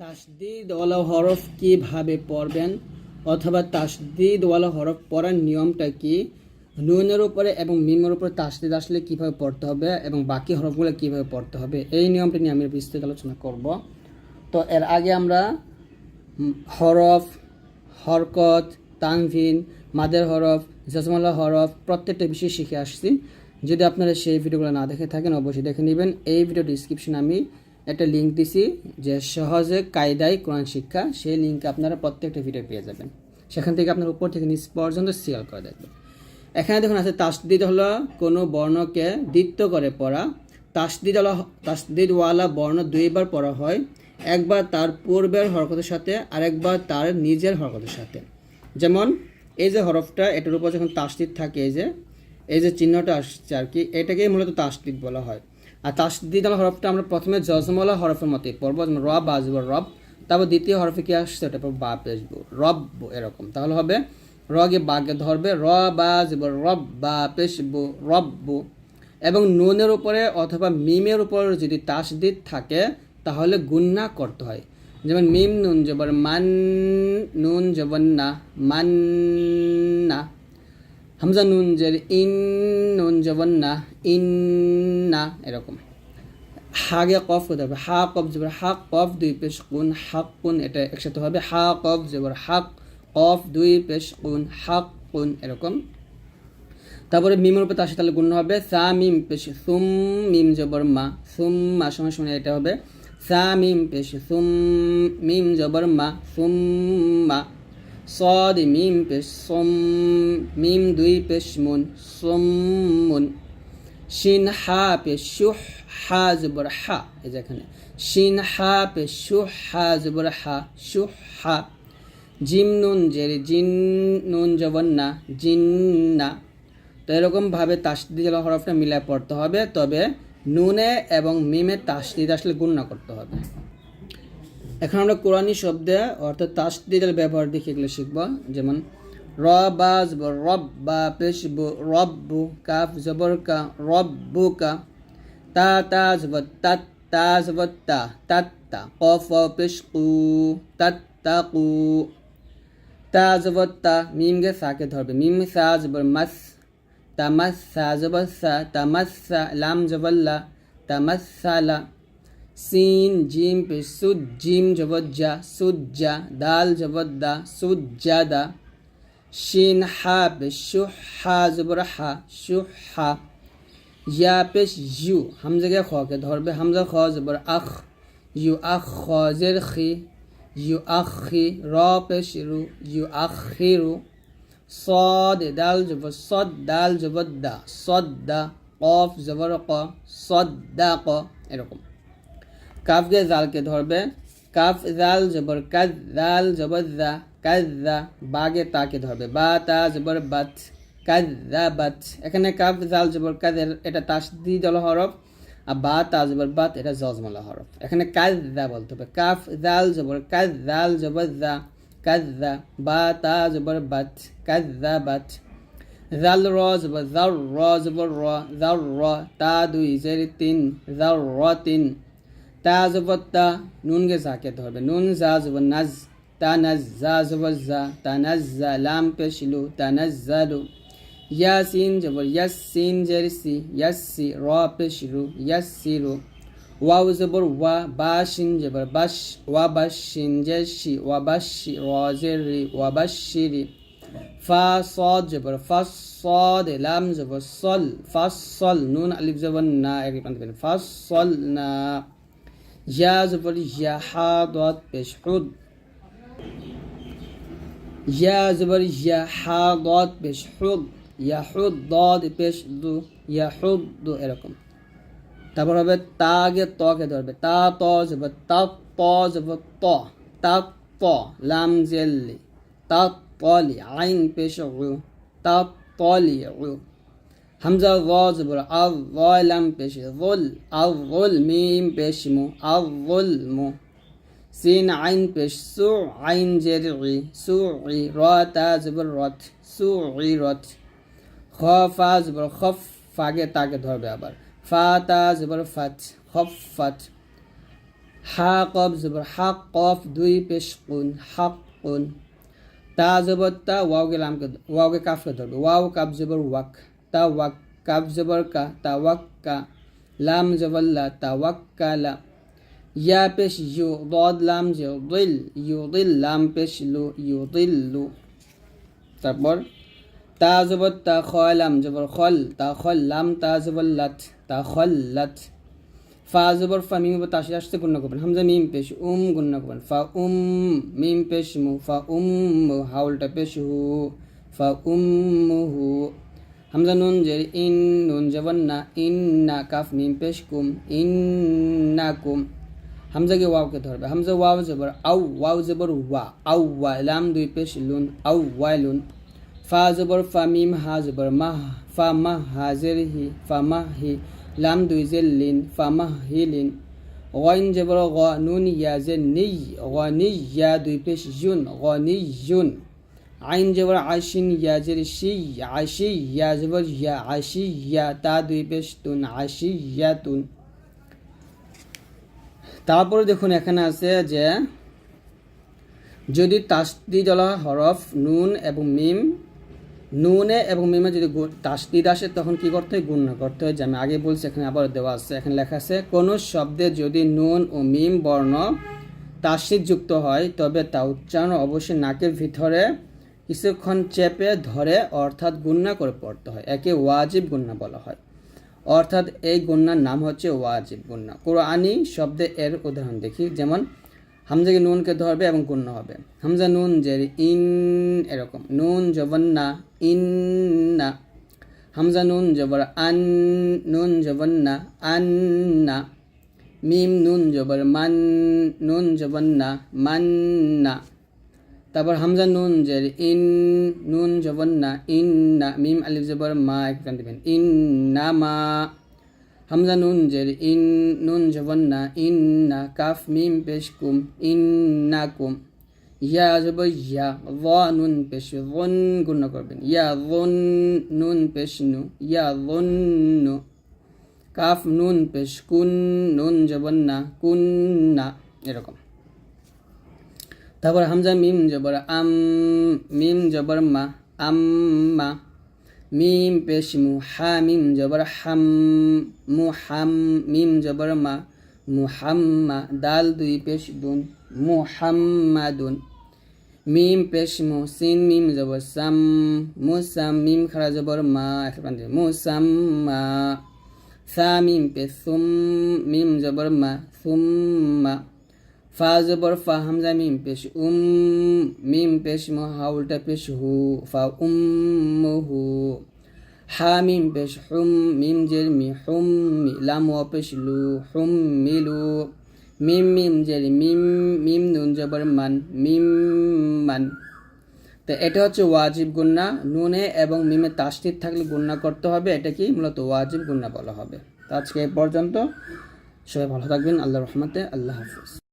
তাসদিদওয়ালা হরফ কীভাবে পড়বেন? অথবা তাসদিদওয়ালা হরফ পড়ার নিয়মটা কি? নুনের উপরে এবং মিমের উপরে তাসদিদ আসলে কীভাবে পড়তে হবে এবং বাকি হরফগুলো কীভাবে পড়তে হবে? এই নিয়মটা নিয়ে আমি বিস্তৃত আলোচনা করব। তো এর আগে আমরা হরফ, হরকত, তানভিন, মাদের হরফ, জজমালা হরফ প্রত্যেকটা বিষয় শিখে আসছি। যদি আপনারা সেই ভিডিওগুলো না দেখে থাকেন, অবশ্যই দেখে নেবেন। এই ভিডিও ডিসক্রিপশনে আমি একটা লিঙ্ক দিছি যে সহজে কায়দায় কোরআন শিক্ষা, সেই লিঙ্ক আপনারা প্রত্যেকটা ভিডিও পেয়ে যাবেন। সেখান থেকে আপনার উপর থেকে নিচ পর্যন্ত সিয়াল করে দেখবেন। এখানে দেখুন আছে তাসদিদ হলো কোনো বর্ণকে দ্বিত্ব করে পড়া। তাসদিদ হলো তাসদিদওয়ালা বর্ণ দুইবার পড়া হয়। একবার তার পূর্বের হরকতের সাথে, আরেকবার তার নিজের হরকতের সাথে। যেমন, এই যে হরফটা, এটার উপর যখন তাসদিদ থাকে, এই যে এই যে চিহ্নটা আসছে আর কি, এটাকেই মূলত তাসদিদ বলা হয়। আর তাসদিদ আলা হরফটা আমরা প্রথমে জজমলা হরফের মতোই পড়ব যেমন রব আসব রব। তারপর দ্বিতীয় হরফে কি আসছে? ওটা পর বা পেশবো রব এরকম। তাহলে হবে রগে বাগে ধরবে র বা যাব রব বা। পেশবো রব্বু এবং নুনের উপরে অথবা মিমের উপর যদি তাসদিদ থাকে, তাহলে গুন্না করতে হয়। যেমন মিম নুন জবর মান, নুন জবর না, মান না। হামজা নুন জের ইন নুন জবর না, ইন না, এরকম। হাগে কফ হতে হবে, হা কফ জবর হাক কফ দুই পেশ কুন হাক কুন এটা একসাথে হবে, হা কফ জবর হাক কফ দুই পেশ কুন হাক কুন এরকম। তারপরে মিমের উপর তার সাথে গুণ হবে, সা মিম পেশ, সুম মিম জবর মা, সুম মা সময় সময় এটা হবে, সা মিম পেশ, সুম মিম জবর মা, সুম মা। সদ মিম পেশ সোম, মিম দুই পেশ মুন, সোম মুন। শিন হা পেশ হা জবর হা, এই যেখানে শিন হা পেশ হা জবর হা সুহ হা। জিম নুন জের, জিন নুন জবর না, জিন না। তো এরকমভাবে জেলা হরফটা মিলায় পড়তে হবে, তবে নুনে এবং মিমে তাসদিদ আসলে গুণনা করতে হবে। এখন আমরা কোরআনী শব্দে অর্থাৎ তাসদিদের ব্যবহার দেখে এগুলো শিখব। যেমন র বা জবর রব বা পেশ বু কাফ, জবর কা, রব্বু কা, তা তা, জবর তা জবর, তা তাত তা, কফ পেশ কু তাত তা তা, জবর, তা, মিম গে সাকে ধরবে। মিম সা জবর, মাস তামাসা জবর, সা তামাসা লাম, জবর, লা তামাসালা সিন জিম পেশ সুদ জিম জবজ্জা সুজ্জা দাল জবদ্দা সুজ্জাদা শিন হা পেশ শু হা জবর হা সু হা ইয়া পেশ ইউ হামজাকে খকে ধরবে হামজা খ জবর আখ ইউ আখ খজের খি ইউ আখ খি র পেশ রু ইউ আখ খি রু صاد دال جبر صد دال جبر دا صد قاف جبر ق ক এরকম কাফকে জালকে ধরবে? কাফ জাল জবর কাজ, জাল জবর জা, কাজ জা বাগে তাকে ধরবে? বা, তা জবর বাত, কাজ জা বাত। এখানে কাফ জাল জবর কাজ এটা তাসদিদল হরফ, আর বা, তা জবর বাত, এটা জজমলা হরফ। এখানে কাজ জা বলতে হবে। কাফ জাল জবর, কাজ জাল জবর জা, কাজ জা, বা, তা জবর বাত, কাজ জা বাত। জাল র জবর, জাল র জবর র, জাল র, তা দুই, জের তিন, জাল র তিন। তা জবর নুনকে সাকেত ধরবে নুন জা জবর নাজ তা নাজ জা জবর জা তা নাজ জা লাম পেশিলু তা নাজ জালু ইয়াসিন জবর ইয়াসিন জেরসি ইয়াসি র পেশিলু ইয়াসিরু ওয়াও জবর ওয়া বাশিন জবর বাশ ওয়া বাশিন জেশি ওয়া বাশি র জেরি ওয়া বাশিরি ফা সদ জবর ফা সদ লাম জবর সল ফা সল নুন আলিফ জবর না এক ফাসল না ইয়াজ উপর ইয়া হা দত পেশ হুদ ইয়াজ উপর ইয়া হা দত পেশ হুদ ইয়াহুদ দদ পেশ দু ইয়াহুদ দু এরকম তারপর হবে তা আগে তকে ধরবে তা ত যাব তা প যাব ত তা প লাম জেল্লি তা তলি আইন পেশ তা তলি হামজা গ জবর আল লাম পেশ গুল আল গুল মিম পেশ মু আল গুল মু। সিন আইন পেশ, সু আইন জের ই সু ই র তা জবর রথ সু ই রথ খ ফা জবর খফ ফাগে তাকে ধরবে আবার। ফা তা জবর ফাত, খফ, ফাত। হা কফ জবর হাক কফ দুই পেশ কুন, হাক কুন। তা জবর তা ওয়াও কে লামকে ওয়াও কে কাফকে ধরবে ওয়াও কাফ তা ওয়াক কাফ জবর কা তা লাম জবর লা তা ওয়াক কা লা ইয়া পেশ ইউ দদ লাম দিল ইউ দিল লাম পেশ লু ইউ দিল লু তারপর তা জবর তা খলাম জবর খল তা খল্লাম তা জবর লাত তা খল খল্লাত ফা জবর ফা মিম তাসির আসতে গুণ্য করবেন হামজা মিম পেশ উম গুণ্য করবেন ফা উম মিম পেশ মু ফা উম হাউলটা পেশ হু ফা উম হু হামজা নুন জের ইন, নুন জবর না, ইন না কাফ মিম পেশ কুম, ইন না কুম। হামজাকে ওয়াওকে ধরবে। হামজা ওয়াও জবর, আউ, ওয়াও জবর ওয়া, আউ, ওয়া, লাম দুই পেশ লুন, আউ ওয়াইলুন ফা জবর, ফা মিম, হা জবর, মা, ফা মা হাজের হি, ফা মা হি, লাম দুই জের লিন, ফা মা হি লিন। ইয়া জের নি গ নি ইয়া দুই পেশ জুন গ নি জুন। আইন জবর আশিন ইয়া জের শি আশি ইয়া জবর ইয়া আশি ইয়া তা দুই পেশ তুন আশি ইয়া তুন তারপরে দেখুন এখানে আছে যে যদি তাসদিদলা হরফ নুন এবং মিম নুনে এবং মিমে যদি তাসদিদ আসে তখন কি করতে হয় গুণ করতে হয় যে আমি আগে বলছি এখানে আবার দেওয়া আছে এখানে লেখা আছে কোনো শব্দে যদি নুন ও মিম বর্ণ তাসদিদ যুক্ত হয় তবে তা উচ্চারণ অবশ্যই নাকের ভিতরে কিছুক্ষণ চেপে ধরে অর্থাৎ গুণনা করে পড়তে হয়। একে ওয়াজিব গুণনা বলা হয়। অর্থাৎ এই গুণনার নাম হচ্ছে ওয়াজিব গুণনা কোরআনি শব্দে এর উদাহরণ দেখি, যেমন হামজাকে নুনকে ধরবে এবং গুণ্য হবে। হামজা নুন যে ইন এরকম। নুন জবর না, ইন না। হামজা নুন জবর আন, নুন জবর না, আন না। মিম নুন জবর মান, নুন জবর না, মান না। তারপর হামজা নুন জের ইন, নুন জবর না ইন না মিম আলিফ জবর মা, একটু দিবেন ইন না মা, হামজা নুন জের ইন, নুন জবর না ইন না কাফ মিম পেশ কুম ইন না কুম। ইয়া জবর ইয়া ভ নুন পেশ ভন গুণ করবেন। ইয়া ভন নুন পেশ নু, ইয়া ভন নু। কাফ নুন পেশ কুন, নুন জবর না কুন না, এরকম। তারপর হামজা মিম জবর আম, মিম জবর মা আম্মা মিম পেশ মু, হা মিম জবর হাম, মু হাম, মিম জবর মা মুহাম্মা দাল দুই পেশ দুন মুহাম্মাদুন মিম পেশ মু, সিন মিম জবর সাম মুসাম মিম খারা জবর মা মুসাম্মা সা মিম পেশ সুম, মিম জবর মা সুম্মা ফা জবর ফা হামজা মিম পেশ উম, মিম পেশ মু, হা উল্টা পেশ হু, ফা উম হু। হা মিম পেশ হুম, মিম জের মি, হুম মি, লাম ওয়া পেশ লু, হুম মিলু মিম মিম জের মিম মিম নুন জবর মান, মিম মান। তো এটা হচ্ছে ওয়াজিব গুন্না, নুনে এবং মিমে তাসদিদ থাকলে গুন্না করতে হবে, এটা কি মূলত ওয়াজিব গুন্না বলা হবে। তো আজকে এ পর্যন্ত, সবাই ভালো থাকবেন আল্লাহ রহমতে, আল্লাহ হাফিজ।